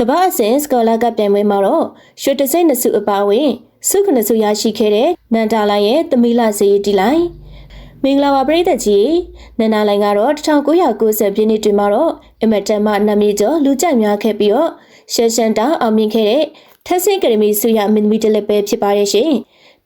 ကမ္ဘာအဆင့်စကောလာကပြိုင်ပွဲမှာတော့ရွှေတစိမ့်နှစ်စုအပါအဝင်စုခနှစ်စုရရှိခဲ့တဲ့နန္ဒာလိုင်ရဲ့သမီလာစီတီလိုင်မင်္ဂလာပါပရိသတ်ကြီးနန္ဒာလိုင်ကတော့1990ပြည့်နှစ်တွင်မှာတော့အမတန်မှနာမည်ကျော်လူကြိုက်များခဲ့ပြီးတော့ရှန်ရှန်တောင်အောင်မြင်ခဲ့တဲ့ထက်ဆင့်ကရမီစုရမင်းသမီးတလက်ပဲဖြစ်ပါတယ်ရှင်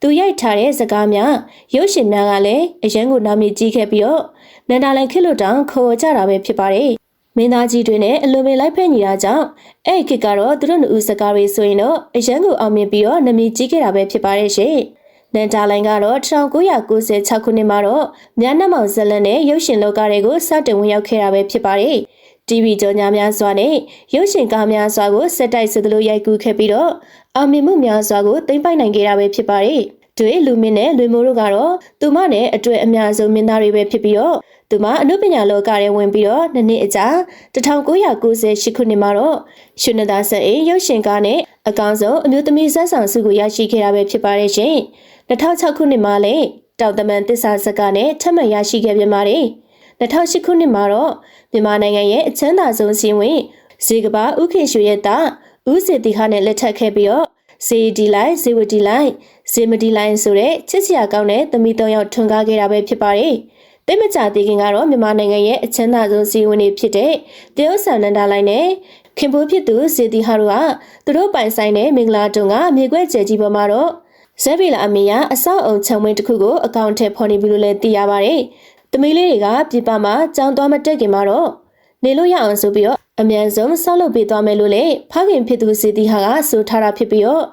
သူရိုက်ထားတဲ့စကားများရုပ်ရှင်များကလည်းအရန်ကိုနာမည်ကြီးခဲ့ပြီးတော့နန္ဒာလိုင်ခစ်လို့တောင်ခေါ်ကြတာပဲဖြစ်ပါတယ် မင်းသားကြီးတွေနဲ့အလိုပင်လိုက်ဖက်နေတာကြောင့်အဲ့ဒီခေတ်ကတော့သူတို့နှစ်ဦးစကားတွေဆိုရင်တော့အရန်ကိုအောင်မြင်ပြီးတော့နာမည်ကြီးခဲ့တာပဲဖြစ်ပါတယ်ရှင်။နန်တာလိုင်းကတော့1996ခုနှစ်မှာတော့မြန်နှမောင်ဇလန်နဲ့ရုပ်ရှင်လောကတွေကိုစတင်ဝင်ရောက်ခဲ့တာပဲဖြစ်ပါတယ်။ TV ကြော်ညာများစွာနဲ့ရုပ်ရှင်ကားများစွာကိုစက်တိုက်ဆိုသလိုရိုက်ကူးခဲ့ပြီးတော့အောင်မြင်မှုများစွာကိုသိမ်းပိုက်နိုင်ခဲ့တာပဲဖြစ်ပါတယ်။ တွေလူမင်းနဲ့လွေမိုးတို့ကတော့သူမနဲ့အတွေ့အများဆုံးမင်းသားတွေပဲဖြစ်ပြီးတော့သူမအနုပညာလောကထဲဝင်ပြီးတော့နှစ်နှစ်အကြာ1998ခုနှစ်မှာတော့ရွှေနသာဆက်အေးရုပ်ရှင်ကားနဲ့အကောင်ဆုံးအမျိုးသမီးဇက်ဆောင်စုကိုရရှိခဲ့တာပဲဖြစ်ပါတယ်ရှင်2006ခုနှစ်မှာလည်းတောက်တမန်တစ္ဆာဇက်ကနဲ့ထပ်မံရရှိခဲ့ပြန်ပါတယ်2008ခုနှစ်မှာတော့မြန်မာနိုင်ငံရဲ့အချမ်းသာဆုံးစီးဝင်ဇေကဘာဥခေရွှေရဲ့တာဦးစေတီဟာနဲ့လက်ထပ်ခဲ့ပြီးတော့ဇေဒီလိုက်ဇေဝဒီလိုက် ဇေမဒီလိုက်ဆိုတဲ့ချစ်စရာကောင်းတဲ့သမီး၃ယောက်ထွန်းကားခဲ့တာပဲဖြစ်ပါတယ်။တိတ်မကြသေးခင်ကတော့မြန်မာနိုင်ငံရဲ့အချမ်းသာဆုံးစီးဝင်တွေဖြစ်တဲ့တရုတ်ဆန်နန္ဒာလိုက်နဲ့ခင်ဖိုးဖြစ်သူဇေတီဟာတို့ကသူတို့ပိုင်ဆိုင်တဲ့မင်္ဂလာတုံကမြေခွဲကျဲကြီးပေါ်မှာတော့ဇက်ဗီလာအမေရအဆောက်အုံခြံဝင်းတစ်ခုကိုအကောင့်ထဲဖော်နေပြီလို့လည်းသိရပါတယ်။သမီးလေးတွေကပြပမှာကြောင်းသွားမတက်ခင်မှာတော့နေလို့ရအောင်ဆိုပြီးတော့အမြန်ဆုံးဆောက်လုပ်ပေးသွားမယ်လို့လည်းဖခင်ဖြစ်သူစီတီဟာကဆိုထားတာဖြစ်ပြီးတော့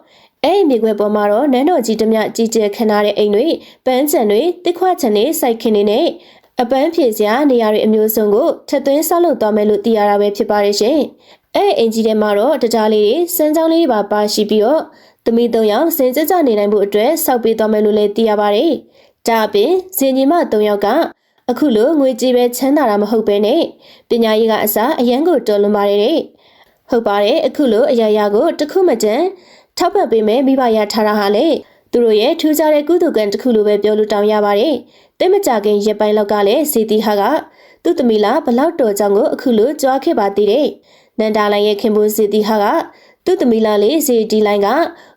အဲ့ဒီမြေခွဲပေါ်မှာတော့နန်းတော်ကြီးတမကြီးကျယ်ခနာတဲ့အိမ်တွေပန်းချံတွေတစ်ခွချံတွေစိုက်ခင်းတွေနဲ့အပန်းဖြည့်စရာနေရာတွေအမျိုးစုံကိုထက်သွင်းဆောက်လုပ်သွားမယ်လို့သိရတာပဲဖြစ်ပါတယ်ရှင်။အဲ့အင်ကြီးထဲမှာတော့တကြားလေးတွေစမ်းကြောင်းလေးပါပါရှိပြီးတော့သမီးသုံးယောက်စင်ကြကြနေနိုင်ဖို့အတွက်စောက်ပေးသွားမယ်လို့လည်းသိရပါတယ်။ဒါအပြင်ဇင်ညီမသုံးယောက်ကအခုလိုငွေကြေးပဲချမ်းသာတာမဟုတ်ပဲနဲ့ပညာရေးကအစားအရန်ကိုတော်လွန်ပါတယ်တဲ့ဟုတ်ပါတယ်အခုလိုအရာရာကိုတခုမှတန် ထောက်ပံ့ပေးမယ်မိဘရထားတာဟာလေသူတို့ရဲ့ထူးခြားတဲ့ကုသကံတစ်ခုလိုပဲပြောလို့တောင်းရပါတယ်တိတ်မကြခင်ရပိုင်းလောက်ကလည်းစီတီဟာကသူ့သမီးလာဘလောက်တော်ကြောင့်ကိုအခုလိုကြွားခဲ့ပါသေးတယ်နန္ဒာလိုင်ရဲ့ခင်ဗျိုးစီတီဟာကသူ့သမီးလာလေးစီတီလိုင်းက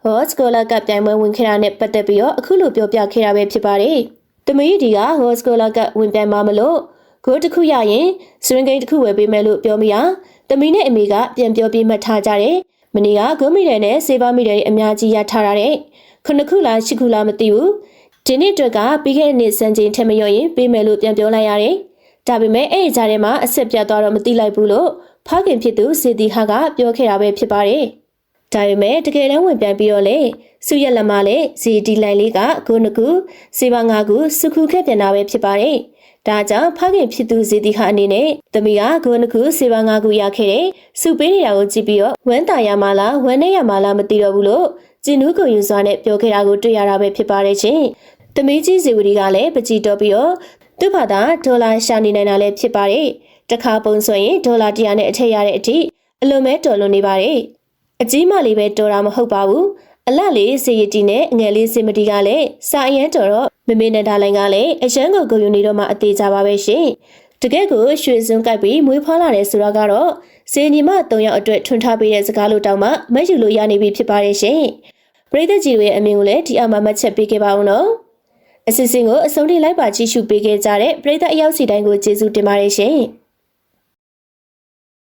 ဟော့စကောလာကပြိုင်ပွဲဝင်ခဲ့တာနဲ့ပတ်သက်ပြီးတော့အခုလိုပြောပြခဲ့တာပဲဖြစ်ပါတယ်။သမီးဒီကဟော့စကောလာကဝင်ပြိုင်မှာမလို့ဂိုးတစ်ခုရရင်စရင်ဂိမ်းတစ်ခုဝယ်ပေးမယ်လို့ပြောမိတာသမီးနဲ့အမေကပြန်ပြောပြီးမှတ်ထားကြတယ်။ မနေ့ကဂိုးမီတယ်နဲ့စေဘာမီတယ်အများကြီးရထားတာတဲ့။ခုနှစ်ခုလားရှစ်ခုလားမသိဘူး။ဒီနေ့အတွက်ကပြီးခဲ့တဲ့နေ့စံချိန်ထက်မလျော့ရင်ပေးမယ်လို့ပြန်ပြောလိုက်ရတယ်။ဒါပေမဲ့အဲ့ဒီကြားထဲမှာအဆက်ပြတ်သွားတော့မသိလိုက်ဘူးလို့ဖခင်ဖြစ်သူစေတီဟာကပြောခဲ့တာပဲဖြစ်ပါတယ်။ ဒါပေမဲ့တကယ်တမ်းဝင်ပြန်ပြီးတော့လေစုရက်လက်မလည်းဇီဒီလိုင်လေးကဂုဏကူစေပါငါကူစုခုခဲ့ပြန်တာပဲဖြစ်ပါတယ်။ဒါကြောင့်ဖခင်ဖြစ်သူဇီတီဟာအနေနဲ့သမီးကဂုဏကူစေပါငါကူရခဲ့တဲ့စုပေးနေတာကိုကြည့်ပြီးတော့ဝမ်းတာရမလားဝမ်းနေရမလားမသိတော့ဘူးလို့ကျင်းနူးကိုယူစွာနဲ့ပြောခဲ့တာကိုတွေ့ရတာပဲဖြစ်ပါတယ်ရှင်။သမီးကြီးဇီဝတီကလည်းပကြည်တော့ပြီးတော့သူ့ဘာသာဒေါ်လာရှာနေနိုင်တာလည်းဖြစ်ပါတယ်။တခါပုံဆိုရင်ဒေါ်လာ100နဲ့အထက်ရတဲ့အထိအလွန်ပဲတော်လွန်နေပါတယ်။ အကြီးမလေးပဲတော်တာမဟုတ်ပါဘူးအလတ်လေးစေရတီနဲ့အငယ်လေးစေမတီကလည်းစာအရန်တော်တော့မမေနန္ဒာလိုင်းကလည်းအရန်ကိုဂုံယူနေတော့မှအသေးကြပါပဲရှင်တကယ်ကိုရွှေစွန်းကိုက်ပြီးမွေးဖွားလာတယ်ဆိုတော့ကတော့စေညီမ၃ယောက်အတွက်ထွန်းထားပေးတဲ့စကားလို့တောင်းမှမက်ယူလို့ရနေပြီဖြစ်ပါတယ်ရှင်ပရိသတ်ကြီးရဲ့အမြင်ကိုလည်းဒီအမှမှတ်ချက်ပေးခဲ့ပါဦးနော်အစီအစဉ်ကိုအဆုံးထိလိုက်ပါကြည့်ရှုပေးခဲ့ကြတဲ့ပရိသတ်အယောက်စီတိုင်းကိုကျေးဇူးတင်ပါတယ်ရှင်